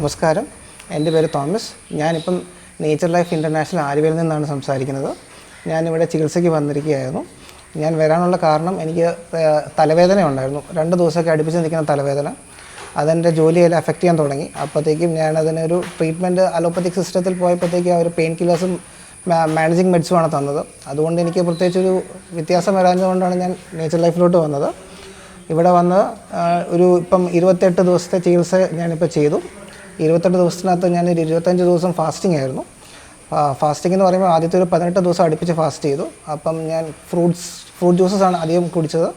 നമസ്കാരം. എന്റെ പേര് തോമസ്. ഞാനിപ്പം നേച്ചർ ലൈഫ് ഇന്റർനാഷണൽ ആലുവയിൽ നിന്നാണ് സംസാരിക്കുന്നത്. ഞാനിവിടെ ചികിത്സയ്ക്ക് വന്നിരിക്കുകയായിരുന്നു. ഞാൻ വരാനുള്ള കാരണം എനിക്ക് തലവേദന ഉണ്ടായിരുന്നു. രണ്ട് ദിവസമൊക്കെ അടുപ്പിച്ച് നിൽക്കുന്ന തലവേദന. അതെന്റെ ജോലിയിൽ അഫക്റ്റ് ചെയ്യാൻ തുടങ്ങി. അപ്പോഴത്തേക്കും ഞാൻ അതിനൊരു ട്രീറ്റ്മെന്റ് അലോപ്പത്തിക് സിസ്റ്റത്തിൽ പോയപ്പോഴത്തേക്കും അവർ പെയിൻ കില്ലേഴ്സും മാനേജിങ് മെഡിസുമാണ് തന്നത്. അതുകൊണ്ട് എനിക്ക് പ്രത്യേകിച്ചൊരു വ്യത്യാസം വരാഞ്ഞതുകൊണ്ടാണ് ഞാൻ നേച്ചർ ലൈഫിലോട്ട് വന്നത്. ഇവിടെ വന്ന് ഒരു ഇപ്പം ഇരുപത്തെട്ട് ദിവസത്തെ ചികിത്സ ഞാനിപ്പോൾ ചെയ്തു. ഇരുപത്തെട്ട് ദിവസത്തിനകത്ത് ഞാനൊരു ഇരുപത്തഞ്ച് ദിവസം ഫാസ്റ്റിംഗ് ആയിരുന്നു. ഫാസ്റ്റിംഗ് എന്ന് പറയുമ്പോൾ ആദ്യത്തെ ഒരു പതിനെട്ട് ദിവസം അടുപ്പിച്ച് ഫാസ്റ്റ് ചെയ്തു. അപ്പം ഞാൻ ഫ്രൂട്ട്സ് ഫ്രൂട്ട് ജ്യൂസസ് ആണ് അധികം കുടിച്ചത്.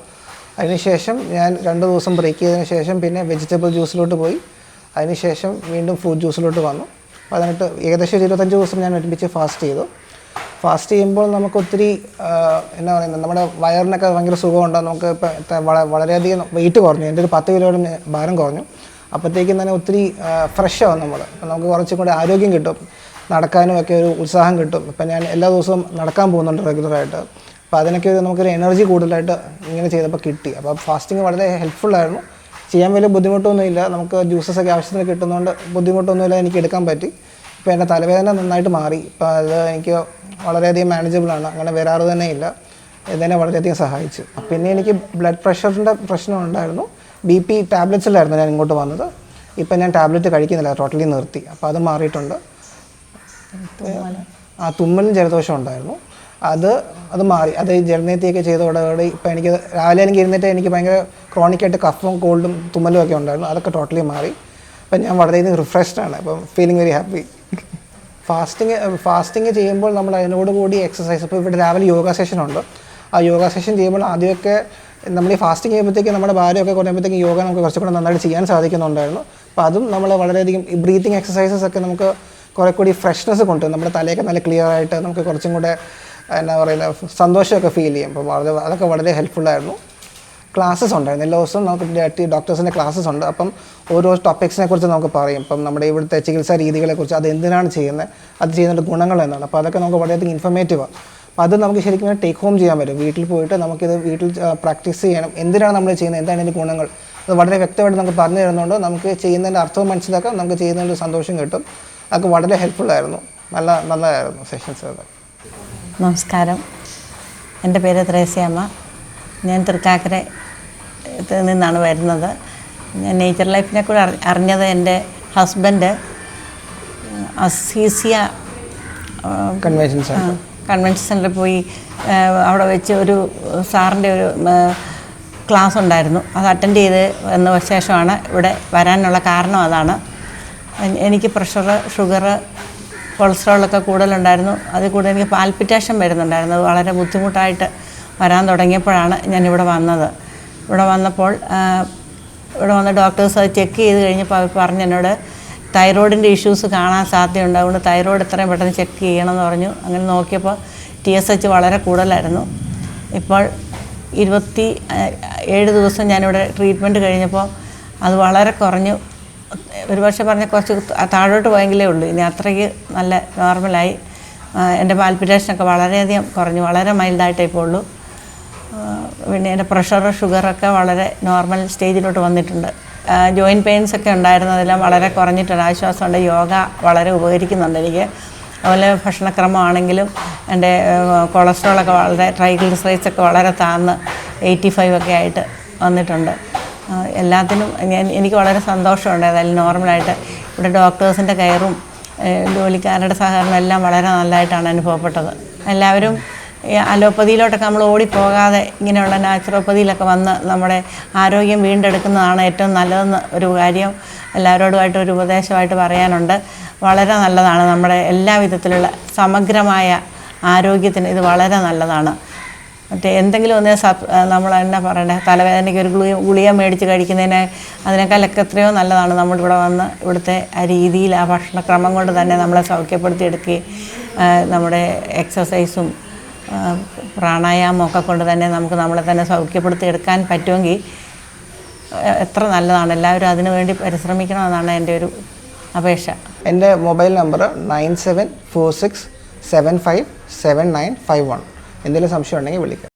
അതിനുശേഷം ഞാൻ രണ്ട് ദിവസം ബ്രേക്ക് ചെയ്തതിന് ശേഷം പിന്നെ വെജിറ്റബിൾ ജ്യൂസിലോട്ട് പോയി. അതിനുശേഷം വീണ്ടും ഫ്രൂട്ട് ജ്യൂസിലോട്ട് വന്നു. പതിനെട്ട് ഏകദേശം ഒരു ഇരുപത്തഞ്ച് ദിവസം ഞാൻ ഒരുമിച്ച് ഫാസ്റ്റ് ചെയ്തു. ഫാസ്റ്റ് ചെയ്യുമ്പോൾ നമുക്ക് ഒത്തിരി എന്താ പറയുന്നത് നമ്മുടെ വയറിനൊക്കെ ഭയങ്കര സുഖമുണ്ടാകും നമുക്ക് ഇപ്പം വളരെയധികം വെയിറ്റ് കുറഞ്ഞു. എന്റെ ഒരു പത്ത് കിലോയുടെ ഭാരം കുറഞ്ഞു. അപ്പോഴത്തേക്കും തന്നെ ഒത്തിരി ഫ്രഷ് നമ്മൾ അപ്പം നമുക്ക് കുറച്ചും കൂടി ആരോഗ്യം കിട്ടും. നടക്കാനും ഒക്കെ ഒരു ഉത്സാഹം കിട്ടും. ഇപ്പം ഞാൻ എല്ലാ ദിവസവും നടക്കാൻ പോകുന്നുണ്ട് റെഗുലറായിട്ട് അപ്പോൾ അതിനൊക്കെ ഒരു നമുക്കൊരു എനർജി കൂടുതലായിട്ട് ഇങ്ങനെ ചെയ്തപ്പോൾ കിട്ടി. അപ്പോൾ ഫാസ്റ്റിംഗ് വളരെ ഹെൽപ്ഫുള്ളായിരുന്നു ചെയ്യാൻ വലിയ ബുദ്ധിമുട്ടൊന്നുമില്ല നമുക്ക് ജ്യൂസസ് ഒക്കെ ആവശ്യത്തിന് കിട്ടുന്നതുകൊണ്ട് ബുദ്ധിമുട്ടൊന്നുമില്ല എനിക്ക് എടുക്കാൻ പറ്റി. ഇപ്പോൾ എന്റെ തലവേദന നന്നായിട്ട് മാറി. ഇപ്പോൾ അത് എനിക്ക് വളരെയധികം മാനേജബിളാണ് അങ്ങനെ വരാറ് തന്നെ ഇല്ല. ഇതെന്നെ വളരെയധികം സഹായിച്ചു. പിന്നെ എനിക്ക് ബ്ലഡ് പ്രഷറിന്റെ പ്രശ്നം ഉണ്ടായിരുന്നു. ബി പി ടാബ്ലറ്റ്സിലായിരുന്നു ഞാൻ ഇങ്ങോട്ട് വന്നത്. ഇപ്പം ഞാൻ ടാബ്ലറ്റ് കഴിക്കുന്നില്ല ടോട്ടലി നിർത്തി. അപ്പോൾ അത് മാറിയിട്ടുണ്ട്. ആ തുമ്മലും ജലദോഷം ഉണ്ടായിരുന്നു. അത് അത് മാറി. അത് ജലനീത്തിയൊക്കെ ചെയ്തതോടെ ഇപ്പം എനിക്ക് രാവിലെ എനിക്ക് ഇരുന്നിട്ട് എനിക്ക് ഭയങ്കര ക്രോണിക്കായിട്ട് കഫും കോൾഡും തുമ്മലും ഒക്കെ ഉണ്ടായിരുന്നു. അതൊക്കെ ടോട്ടലി മാറി. അപ്പം ഞാൻ വളരെ റിഫ്രഷ്ഡ് ആണ്. അപ്പം feeling very happy fasting fasting ചെയ്യുമ്പോൾ നമ്മൾ അതിനോട് കൂടി എക്സസൈസ് ഇപ്പോൾ ഇവിടെ രാവിലെ യോഗ സെഷൻ ഉണ്ട്. ആ യോഗ സെഷൻ ചെയ്യുമ്പോൾ ആദ്യമൊക്കെ നമ്മൾ ഈ ഫാസ്റ്റിംഗ് ചെയ്യുമ്പോഴത്തേക്ക് നമ്മുടെ ഭാരമൊക്കെ കുറയുമ്പോഴത്തേക്ക് യോഗ നമുക്ക് കുറച്ചുകൂടെ നന്നായിട്ട് ചെയ്യാൻ സാധിക്കുന്നുണ്ടായിരുന്നു. അപ്പോൾ അതും നമ്മൾ വളരെയധികം ഈ ബ്രീത്തിങ് എക്സസൈസസ് ഒക്കെ നമുക്ക് കുറേ കൂടി ഫ്രഷ്നെസ് കൊണ്ട് നമ്മുടെ തലയൊക്കെ നല്ല ക്ലിയർ ആയിട്ട് നമുക്ക് കുറച്ചും കൂടെ എന്നാ പറയുക സന്തോഷമൊക്കെ ഫീൽ ചെയ്യും. അപ്പോൾ വളരെ അതൊക്കെ വളരെ ഹെൽപ്ഫുള്ളായിരുന്നു ക്ലാസ്സസ് ഉണ്ടായിരുന്നു. എല്ലാ ദിവസവും നമുക്ക് ഡോക്ടേഴ്സിന്റെ ക്ലാസ്സസ് ഉണ്ട്. അപ്പം ഓരോ ടോപ്പിക്സിനെ കുറിച്ച് നമുക്ക് പറയും. ഇപ്പം നമ്മുടെ ഇവിടുത്തെ ചികിത്സാ രീതികളെക്കുറിച്ച് അത് എന്തിനാണ് ചെയ്യുന്നത്? അത് ചെയ്യുന്നതിന്റെ ഗുണങ്ങൾ എന്താണ്? അപ്പോൾ അതൊക്കെ നമുക്ക് വളരെയധികം ഇൻഫർമേറ്റീവാണ് അപ്പോൾ അത് നമുക്ക് ശരിക്കും ടേക്ക് ഹോം ചെയ്യാൻ പറ്റും. വീട്ടിൽ പോയിട്ട് നമുക്കിത് വീട്ടിൽ പ്രാക്ടീസ് ചെയ്യണം. എന്തിനാണ് നമ്മൾ ചെയ്യുന്നത്? എന്താണ് ഇതിന്റെ ഗുണങ്ങൾ? അത് വളരെ വ്യക്തമായിട്ട് നമുക്ക് പറഞ്ഞു തരുന്നുണ്ട് നമുക്ക് ചെയ്യുന്നതിന്റെ അർത്ഥം മനസ്സിലാക്കാം. നമുക്ക് ചെയ്യുന്നതിന്റെ സന്തോഷം കിട്ടും. അതൊക്കെ വളരെ ഹെൽപ്ഫുള്ളായിരുന്നു നല്ല നല്ലതായിരുന്നു സെഷൻസ് അത് നമസ്കാരം. എന്റെ പേര് ത്രേസ്യാമ്മ. ഞാൻ തൃക്കാക്കര നിന്നാണ് വരുന്നത്. ഞാൻ നേച്ചർ ലൈഫിനെ കൂടെ അറിഞ്ഞത് എന്റെ husband Aziziya convention centre convention സെന്ററിൽ പോയി അവിടെ വെച്ച് ഒരു സാറിന്റെ ഒരു ക്ലാസ് ഉണ്ടായിരുന്നു. അത് അറ്റൻഡ് ചെയ്ത് വന്ന ശേഷമാണ് ഇവിടെ വരാനുള്ള കാരണം അതാണ്. എനിക്ക് പ്രഷർ ഷുഗർ കൊളസ്ട്രോളൊക്കെ കൂടുതലുണ്ടായിരുന്നു. അതിൽ കൂടുതൽ എനിക്ക് പാൽപിറ്റേഷൻ വരുന്നുണ്ടായിരുന്നു. അത് വളരെ ബുദ്ധിമുട്ടായിട്ട് വരാൻ തുടങ്ങിയപ്പോഴാണ് ഞാൻ ഇവിടെ വന്നത്. ഇവിടെ വന്നപ്പോൾ ഇവിടെ വന്ന ഡോക്ടേഴ്സ് അത് ചെക്ക് ചെയ്ത് കഴിഞ്ഞപ്പോൾ അവർ പറഞ്ഞു എന്നോട് തൈറോയിഡിന്റെ ഇഷ്യൂസ് കാണാൻ സാധ്യതയുണ്ട്. അതുകൊണ്ട് തൈറോയിഡ് എത്രയും പെട്ടെന്ന് ചെക്ക് ചെയ്യണമെന്ന് പറഞ്ഞു. അങ്ങനെ നോക്കിയപ്പോൾ ടി എസ് എച്ച് വളരെ കൂടുതലായിരുന്നു. ഇപ്പോൾ ഇരുപത്തി ഏഴ് ദിവസം ഞാനിവിടെ ട്രീറ്റ്മെന്റ് കഴിഞ്ഞപ്പോൾ അത് വളരെ കുറഞ്ഞു. ഒരു പക്ഷേ പറഞ്ഞ കുറച്ച് താഴോട്ട് പോയെങ്കിലേ ഉള്ളൂ. ഇനി അത്രയ്ക്ക് നല്ല നോർമലായി. എന്റെ പാൽപിറ്റേഷനൊക്കെ വളരെയധികം കുറഞ്ഞു. വളരെ മൈൽഡായിട്ടേ ഇപ്പോൾ ഉള്ളൂ പിന്നെ എന്റെ പ്രഷർ ഷുഗറൊക്കെ വളരെ നോർമൽ സ്റ്റേജിലോട്ട് വന്നിട്ടുണ്ട്. ജോയിന്റ് പെയിൻസ് ഒക്കെ ഉണ്ടായിരുന്നതെല്ലാം വളരെ കുറഞ്ഞിട്ടുണ്ട് ആശ്വാസമുണ്ട്. യോഗ വളരെ ഉപകരിക്കുന്നുണ്ട് എനിക്ക്. അതുപോലെ ഭക്ഷണക്രമമാണെങ്കിലും എന്റെ കൊളസ്ട്രോളൊക്കെ വളരെ ട്രൈഗ്ലിസറൈഡ്സ് ഒക്കെ വളരെ താന്ന് എയ്റ്റി ഫൈവ് ഒക്കെ ആയിട്ട് വന്നിട്ടുണ്ട്. എല്ലാത്തിനും ഞാൻ എനിക്ക് വളരെ സന്തോഷമുണ്ട്. ഏതായാലും നോർമലായിട്ട് ഇവിടെ ഡോക്ടേഴ്സിന്റെ കെയറും ജോലിക്കാരുടെ സഹകരണം എല്ലാം വളരെ നല്ലതായിട്ടാണ് അനുഭവപ്പെട്ടത്. എല്ലാവരും അലോപ്പതിയിലോട്ടൊക്കെ നമ്മൾ ഓടിപ്പോകാതെ ഇങ്ങനെയുള്ള നാച്ചുറോപ്പതിയിലൊക്കെ വന്ന് നമ്മുടെ ആരോഗ്യം വീണ്ടെടുക്കുന്നതാണ് ഏറ്റവും നല്ലതെന്ന് ഒരു കാര്യം എല്ലാവരോടുമായിട്ട് ഒരു ഉപദേശമായിട്ട് പറയാനുണ്ട്. വളരെ നല്ലതാണ്. നമ്മുടെ എല്ലാ വിധത്തിലുള്ള സമഗ്രമായ ആരോഗ്യത്തിന് ഇത് വളരെ നല്ലതാണ്. മറ്റേ എന്തെങ്കിലും ഒന്ന് സബ് നമ്മൾ എന്നാ പറയണ്ടേ തലവേദനയ്ക്ക് ഒരു ഗുളിക ഗുളിക മേടിച്ച് കഴിക്കുന്നതിനെ അതിനേക്കാളൊക്കെ എത്രയോ നല്ലതാണ് നമ്മളിവിടെ വന്ന് ഇവിടുത്തെ ആ രീതിയിൽ ആ ഭക്ഷണക്രമം കൊണ്ട് തന്നെ നമ്മളെ സൗഖ്യപ്പെടുത്തിയെടുക്കുകയും നമ്മുടെ എക്സസൈസും ആ, പ്രാണായാമം കൊണ്ട് തന്നെ നമുക്ക് നമ്മളെ തന്നെ സൗഖ്യപ്പെടുത്തി എടുക്കാൻ പറ്റുമെങ്കിൽ എത്ര നല്ലതാണ്. എല്ലാവരും അതിനു വേണ്ടി പരിശ്രമിക്കണമെന്നാണ് എന്റെ ഒരു അപേക്ഷ. എന്റെ mobile number nine seven four six seven five seven nine five one. എന്തെങ്കിലും സംശയം ഉണ്ടെങ്കിൽ വിളിക്കാം.